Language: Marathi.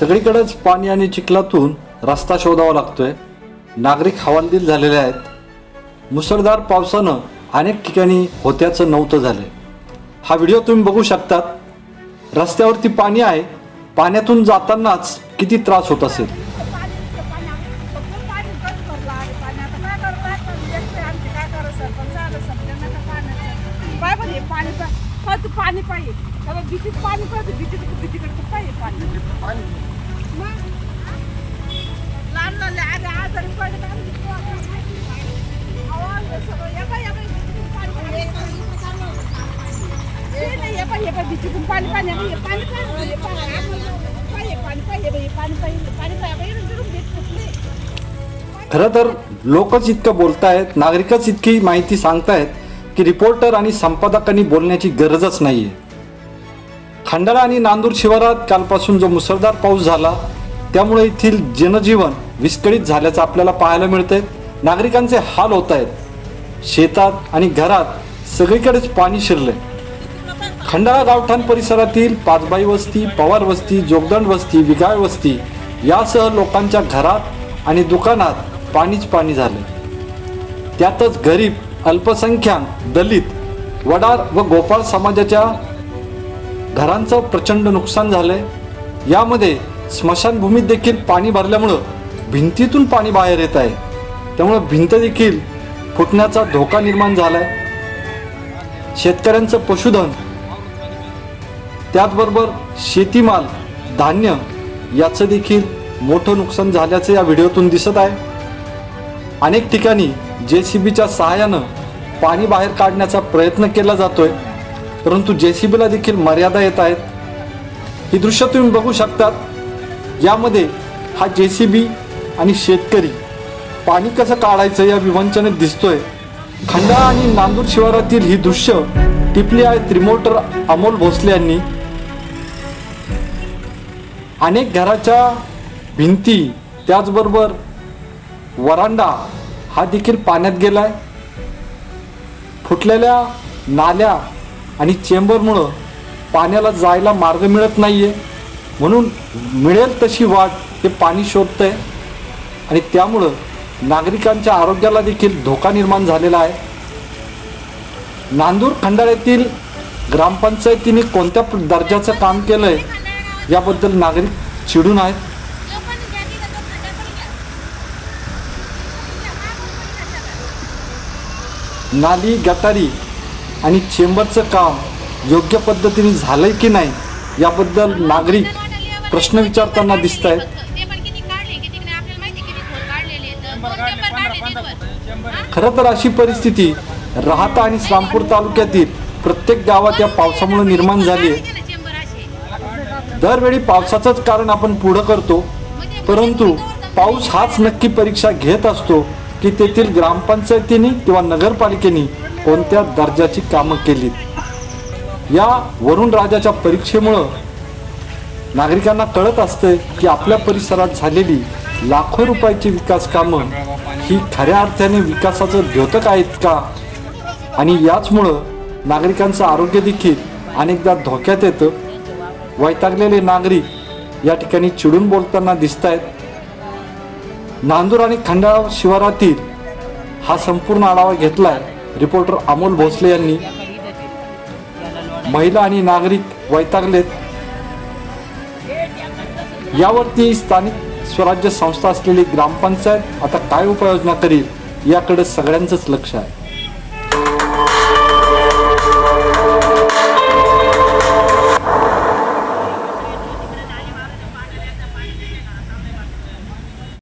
सगळीकडेच पाणी आणि चिखलातून रस्ता शोधावा लागतोय. नागरिक हवालदिल झालेले आहेत. मुसळधार पावसानं अनेक ठिकाणी होत्याचं नव्हतं झालंय. हा व्हिडिओ तुम्ही बघू शकतात. रस्त्यावरती पाणी आहे. पाण्यातून जातानाच किती त्रास होत असेल. पाणी इतकं पाणी आलं. सगळं पाणी गळ भरलं आहे पाणी. आता काय करू, काय करू? एकटे आमचे काय करू सरपंच आलं समजा नका पाण्याचं. काय बरं हे पाणी पा- हा, तू पाणी पाहिजे आता भीतीत पाणी पाहिजे भीतीत भीतीकडे तर पाहिजे पाणी मग लहान लहान आले आजारी पडले तर आम्ही किती वाजता? अहो, आमचं सगळं या बाई, या बाई, भीतीतून पाणी पाणी. हे नाही, हे बाई, हे बाई, भीतीतून पाणी पाणी हे पाणी पाहिजे हे पाणी पाहिजे पाणी पाहिजे बाई, पाणी पाहिजे पाणी पाहिजे बाई, इकडून भीत कुठली? खरं तर लोकच इतकं बोलतायत नागरिकच इतकी माहिती सांगतायत की रिपोर्टर आणि संपादकांनी बोलण्याची गरजच नाहीये. खंडाळा आणि नांदूर शिवारात कालपासून जो मुसळधार पाऊस झाला त्यामुळे येथील जनजीवन विस्कळीत झाल्याचं आपल्याला पाहायला मिळतंय. नागरिकांचे हाल होत आहेत शेतात आणि घरात सगळीकडेच पाणी शिरले खंडाळा गावठाण परिसरातील पाचबाई वस्ती पवार वस्ती जोगदंड वस्ती विगाळ वस्ती यासह लोकांच्या घरात आणि दुकानात पाणीच पाणी झाले त्यातच गरीब अल्पसंख्याक दलित वडार व गोपाळ समाजाच्या घरांचं प्रचंड नुकसान झालंय. यामध्ये स्मशानभूमीत देखील पाणी भरल्यामुळं भिंतीतून पाणी बाहेर येत आहे. त्यामुळं भिंत देखील फुटण्याचा धोका निर्माण झालाय. शेतकऱ्यांचं पशुधन त्याचबरोबर शेतीमाल धान्य याचं देखील मोठं नुकसान झाल्याचं या व्हिडिओतून दिसत आहे. अनेक ठिकाणी जे सी बीच्या सहाय्यानं पाणी बाहेर काढण्याचा प्रयत्न केला जातोय परंतु जे सी बीला देखील मर्यादा येत आहेत. ही दृश्य तुम्ही बघू शकतात. यामध्ये हा जे सी बी आणि शेतकरी पाणी कसं काढायचं या विवंचनेत दिसतोय. खंडाळा आणि नांदूर शिवारातील ही दृश्य टिपली आहे त्रिमोटर अमोल भोसले यांनी. अनेक घराच्या भिंती त्याचबरोबर वरांडा हा देखील पाण्यात गेलाय. फुटलेल्या नाल्या आणि चेंबरमुळं पाण्याला जायला मार्ग मिळत नाहीये. म्हणून मिळेल तशी वाट हे पाणी शोधतंय. आणि त्यामुळं नागरिकांच्या आरोग्याला देखील धोका निर्माण झालेला आहे. नांदूर खंडाळ्यातील ग्रामपंचायतीने कोणत्या दर्जाचं काम केलंय याबद्दल नागरिक चिडून आहेत. नाली गटारी आणि चेंबरचं काम योग्य पद्धतीने झालंय की नाही याबद्दल नागरिक प्रश्न विचारताना दिसत आहेत खरं तर अशी परिस्थिती राहता आणि श्रामपूर तालुक्यातील प्रत्येक गावात या पावसामुळे निर्माण झाली आहे. दरवेळी पावसाचंच कारण आपण पुढं करतो परंतु पाऊस हाच नक्की परीक्षा घेत असतो की तेथील ग्रामपंचायतीने किंवा नगरपालिकेने कोणत्या दर्जाची कामं केलीत? या वरुण राजाच्या परीक्षेमुळं नागरिकांना कळत असतं की आपल्या परिसरात झालेली लाखो रुपयाची विकास कामं ही खऱ्या अर्थाने विकासाचं द्योतक आहेत का? आणि याचमुळं नागरिकांचं आरोग्य देखील अनेकदा धोक्यात येतं. वैतागलेले नागरिक या ठिकाणी चिडून बोलताना दिसत आहेत नांदूर आणि खंडाळा शिवारातील हा संपूर्ण आढावा घेतलाय रिपोर्टर अमोल भोसले यांनी. महिला आणि नागरिक वैतागलेत. यावरती स्थानिक स्वराज्य संस्था असलेली ग्रामपंचायत आता काय उपाययोजना करील याकडे सगळ्यांचंच लक्ष आहे.